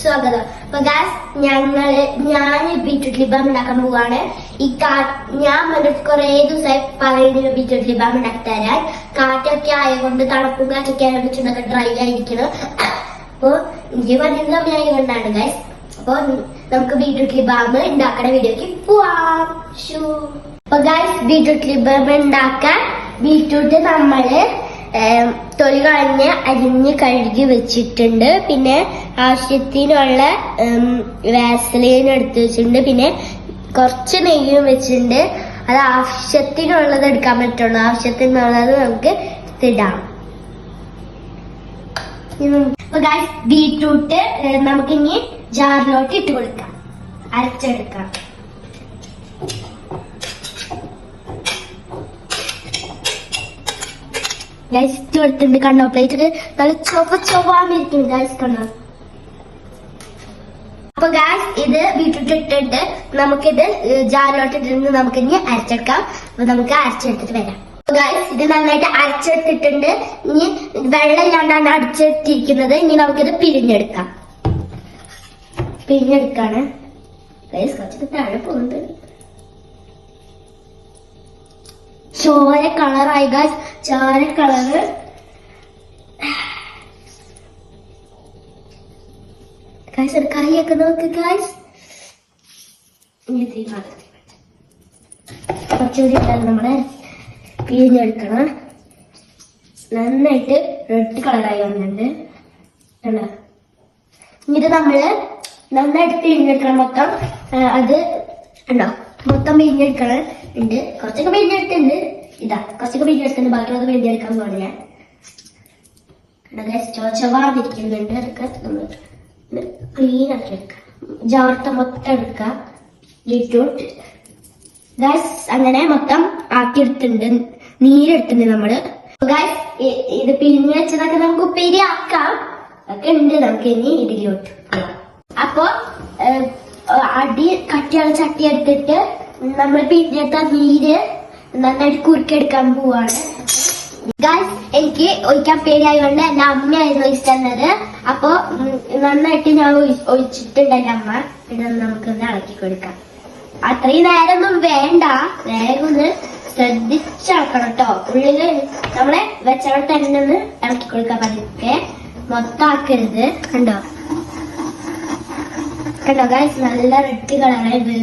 സ്വാഗതം. അപ്പൊ ഗാസ് ഞങ്ങൾ ഞാൻ ബീറ്റ്റൂട്ട് ലിബാം ഉണ്ടാക്കാൻ പോവാണ്. ഈ കാ ഞാൻ വന്നിട്ട് കുറെ ദിവസമായി പറയുന്നത് ബീറ്റ്റൂട്ട് ലിബാം ഉണ്ടാക്കി തരാൻ കാറ്റൊക്കെ ആയതുകൊണ്ട് തണുപ്പും കാറ്റൊക്കെ ആയതുകൊണ്ട് ഡ്രൈ ആയിരിക്കണം അപ്പോ എനിക്ക് പറഞ്ഞ സമയമായതുകൊണ്ടാണ് ഗാസ് അപ്പൊ നമുക്ക് ബീറ്റ്റൂട്ട് ലിബാം ഉണ്ടാക്കണ വീഡിയോക്ക് പോവാം. ഷൂ അപ്പൊ ഗായ്സ് ബീറ്റ്റൂട്ട് ലിബാം ഉണ്ടാക്കാൻ ബീറ്റ്റൂട്ട് നമ്മൾ തൊലി കളഞ്ഞ് അരിഞ്ഞ് കഴുകി വെച്ചിട്ടുണ്ട്. പിന്നെ ആവശ്യത്തിനുള്ള വാസലീൻ എടുത്ത് വെച്ചിട്ടുണ്ട്. പിന്നെ കുറച്ച് നെയ്യും വെച്ചിട്ടുണ്ട്. അത് ആവശ്യത്തിനുള്ളത് എടുക്കാൻ പറ്റുള്ളൂ. ആവശ്യത്തിനുള്ളത് നമുക്ക് ഇടാം. ബീറ്റ്റൂട്ട് നമുക്കിനി ജാറിലോട്ട് ഇട്ട് കൊടുക്കാം. അരച്ചെടുക്കാം. ഗൈസ് ഇട്ട് കൊടുത്തിട്ടുണ്ട് കണ്ടോ? പ്ലേറ്റിൽ നല്ല ചൊവ്വ ചൊവ്വാന്നിരിക്കും ഗൈസ് കണ്ണോ അപ്പൊ ഗാസ് ഇത് ബീട്രൂട്ട് നമുക്കിത് ജാറിലോട്ട് ഇട്ടിട്ട് നമുക്ക് ഇനി അരച്ചെടുക്കാം. അപ്പൊ നമുക്ക് അരച്ചെടുത്തിട്ട് വരാം. ഗായ്സ് ഇത് നന്നായിട്ട് അരച്ചെടുത്തിട്ടുണ്ട്. ഇനി വെള്ളം ഇല്ലാണ്ടാണ് അടിച്ചെടുത്തിരിക്കുന്നത് ഇനി നമുക്കിത് പിരിഞ്ഞെടുക്കാം പിരിഞ്ഞെടുക്കാണ് ഗൈസ് കുറച്ചൊക്കെ താഴെ ചോര കളറായി. ഗാസ് ചോര കളറ്. ഗായ്സ് ഒരു കറിയൊക്കെ നോക്ക് ഗായ്സ് കുറച്ചുകൂടി ഇട്ടാൽ നമ്മൾ പിഴിഞ്ഞെടുക്കണം. നന്നായിട്ട് റെഡ് കളറായി വന്നിട്ടുണ്ട്. ഇത് നമ്മൾ നന്നായിട്ട് പിഴിഞ്ഞെടുക്കണം മൊത്തം. അത് ഉണ്ടോ മൊത്തം പിഴിഞ്ഞെടുക്കണം ഉണ്ട്. കുറച്ചൊക്കെ പിഴിഞ്ഞെടുത്തുണ്ട് ഇതാ കുറച്ചൊക്കെ പിഴിഞ്ഞെടുത്തുണ്ട് ബാക്കിയുള്ളത് പിഴിഞ്ഞെടുക്കാൻ പോകണം ഞാൻ ചോച്ചവാതിരിക്കുന്നുണ്ട് അതൊക്കെ നമ്മൾ ക്ലീൻ ആക്കി എടുക്കാം. ജാർത്ത മൊത്തം എടുക്കാം. ബീറ്റ്റൂട്ട് ഗാസ് അങ്ങനെ മൊത്തം ആക്കിയെടുത്തിട്ടുണ്ട്. നീരെടുത്തിട്ടുണ്ട് നമ്മൾ. ഗാസ് ഇത് പിരിഞ്ഞു വെച്ചതൊക്കെ നമുക്ക് ഉപ്പേരി ആക്കാം. ഒക്കെ ഉണ്ട്. നമുക്ക് ഇനി ഇതിലോട്ട്. അപ്പൊ അടി കട്ടിയുള്ള ചട്ടി എടുത്തിട്ട് നമ്മൾ പിന്നത്തെ നീര് നന്നായിട്ട് കുറുക്കിയെടുക്കാൻ പോവാണ്. എനിക്ക് ഒഴിക്കാൻ പേടിയായതുകൊണ്ട് എന്റെ അമ്മയായിരുന്നു ഒഴിച്ചു തന്നത്. അപ്പൊ നന്നായിട്ട് ഞാൻ ഒഴി- ഒഴിച്ചിട്ടുണ്ട് എന്റെ അമ്മ ഇത് നമുക്കൊന്ന് ഇളക്കി കൊടുക്കാം. അത്രയും നേരമൊന്നും വേണ്ട. വേഗം ഒന്ന് ശ്രദ്ധിച്ചിളക്കണം കേട്ടോ ഉള്ളിൽ നമ്മളെ വെച്ചവിടെ തന്നെ ഒന്ന് ഇളക്കി കൊടുക്കാൻ പറ്റും മൊത്തം ആക്കരുത്. കണ്ടോ? കണ്ടോ ഗൈസ് നല്ല റെഡ് കളറായത്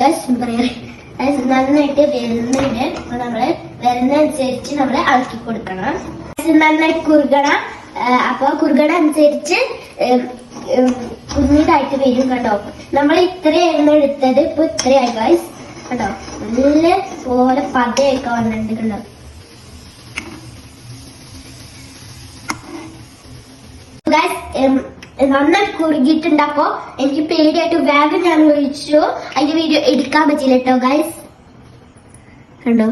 ഗായ്സ് നന്നായിട്ട് വരുന്നുണ്ട് അപ്പൊ നമ്മൾ വരുന്നതനുസരിച്ച് നമ്മൾ ഇളക്കി കൊടുക്കണം. നന്നായിട്ട് കുറുകണം അപ്പൊ കുറുകണ അനുസരിച്ച് കുഞ്ഞിതായിട്ട് വരും കേട്ടോ. നമ്മൾ ഇത്രയായിരുന്നു എടുത്തത് ഇപ്പൊ ഇത്രയായി ഗൈസ് കേട്ടോ. നല്ല പോലെ പതയൊക്കെ വന്നിട്ടുണ്ട് കണ്ടോ? ഗായ്സ് നന്നായി കുറുകിയിട്ടുണ്ട് അപ്പൊ എനിക്ക് പേടിയായിട്ട് വേഗം ഞാൻ ഒഴിച്ചു അതിന്റെ വീഡിയോ എടുക്കാൻ പറ്റില്ല കേട്ടോ ഗൈസ് കണ്ടോ?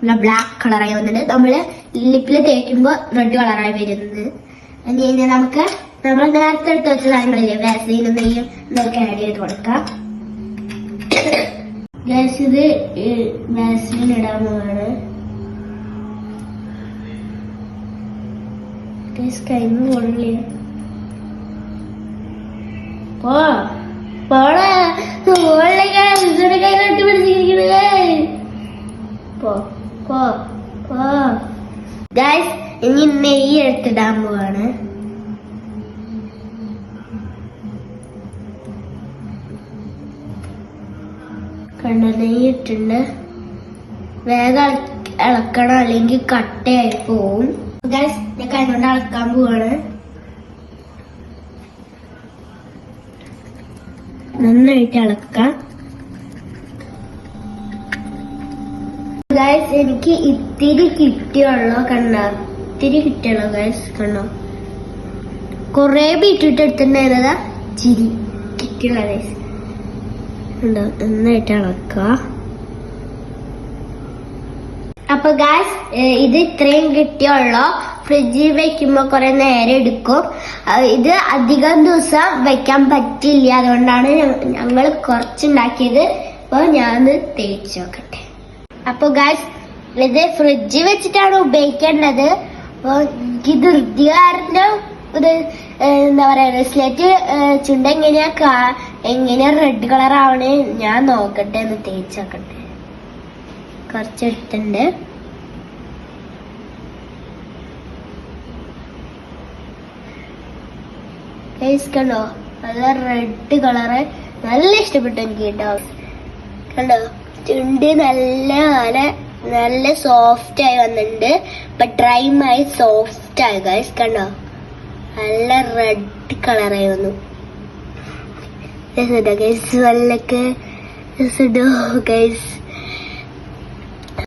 നല്ല ബ്ലാക്ക് കളറായി വന്നിട്ട് നമ്മൾ ലിപ്പിൽ തേക്കുമ്പോ റെഡ് കളറായി വരുന്നത്. ഇനി ഇനി നമുക്ക് നമ്മൾ നേരത്തെ എടുത്ത് വെച്ച സാധനങ്ങളില്ലേ? വാസലിനും നെയ്യും ഇതൊക്കെ ആഡ് ചെയ്ത് കൊടുക്കാം. ഗ്യാസ് ഇത് വാസലിൻ ഇടാൻ പോവാണ്. കൈന്ന് പോളെ ഗായ്സ് ഇനി നെയ്യ് എടുത്തിടാൻ പോവാണ്. കണ്ട നെയ്യ് ഇട്ടുണ്ട് വേഗം ഇള- ഇളക്കണം അല്ലെങ്കിൽ കട്ടയായി പോവും. ഗായ്സ് ഞാൻ കൈകൊണ്ട് ഇളക്കാൻ പോവാണ്. നന്നായിട്ട് ഇളക്കാം ഗൈസ് എനിക്ക് ഇത്തിരി കിട്ടിയുള്ളൂ കണ്ടോ? ഇത്തിരി കിട്ടിയുള്ളൂ ഗൈസ് കണ്ടോ? കൊറേ ബീറ്റ്റൂട്ട് എടുത്തിട്ടുണ്ടായിരുന്നതാ? ചിരി കിട്ടിയുള്ള ഗൈസ് നന്നായിട്ട് ഇളക്കുക അപ്പൊ ഗാസ് ഇത് ഇത്രയും കിട്ടിയുള്ളൂ? ഫ്രിഡ്ജിൽ വെക്കുമ്പോ കുറെ നേരം എടുക്കും. ഇത് അധികം ദിവസം വെക്കാൻ പറ്റില്ല അതുകൊണ്ടാണ് ഞങ്ങൾ കുറച്ചുണ്ടാക്കിയത്. അപ്പോൾ ഞാൻ തേച്ച് നോക്കട്ടെ. അപ്പൊ ഗാസ് ഇത് ഫ്രിഡ്ജിൽ വെച്ചിട്ടാണ് ഉപയോഗിക്കേണ്ടത്. അപ്പോൾ എനിക്ക് ധൃതി ഇത് എന്താ പറയാ സ്ലേറ്റ് ചുണ്ട എങ്ങനെയാ കാ- എങ്ങനെയാ റെഡ് കളർ ആവണേ ഞാൻ നോക്കട്ടെ എന്ന് തേച്ചോക്കട്ടെ കുറച്ചെടുത്തുണ്ട് Guys, കണ്ടോ നല്ല റെഡ് കളറ് നല്ല ഇഷ്ടപ്പെട്ടു എനിക്ക് കേട്ടോ. കണ്ടോ? ചുണ്ട് നല്ല നല്ല നല്ല സോഫ്റ്റ് ആയി വന്നിട്ടുണ്ട്. ഇപ്പൊ ഡ്രൈമായി സോഫ്റ്റ് ആയി ഗൈസ് കണ്ടോ? നല്ല റെഡ് കളറായി വന്നു. ഗൈസ് വല്ലൊക്കെ ഗൈസ്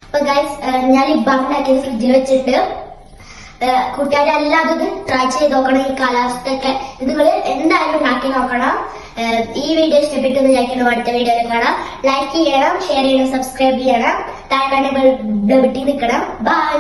അപ്പൊ ഗൈസ് ഞാൻ ഈ ഉണ്ടാക്കിയത് ഫ്രിഡ്ജിൽ വെച്ചിട്ട് കുട്ടികളെല്ലാം ഇത് ട്രൈ ചെയ്ത് നോക്കണം ഈ കാലാവസ്ഥയൊക്കെ. നിങ്ങൾ എന്തായാലും ഉണ്ടാക്കി നോക്കണം. ഈ വീഡിയോ ഇഷ്ടപ്പെട്ടു എന്ന് വിചാരിക്കുന്നു. അടുത്ത വീഡിയോയിൽ കാണാം. ലൈക്ക് ചെയ്യണം ഷെയർ ചെയ്യണം സബ്സ്ക്രൈബ് ചെയ്യണം. താഴെ ബെൽ ബട്ടൺ നിൽക്കണം. ബൈ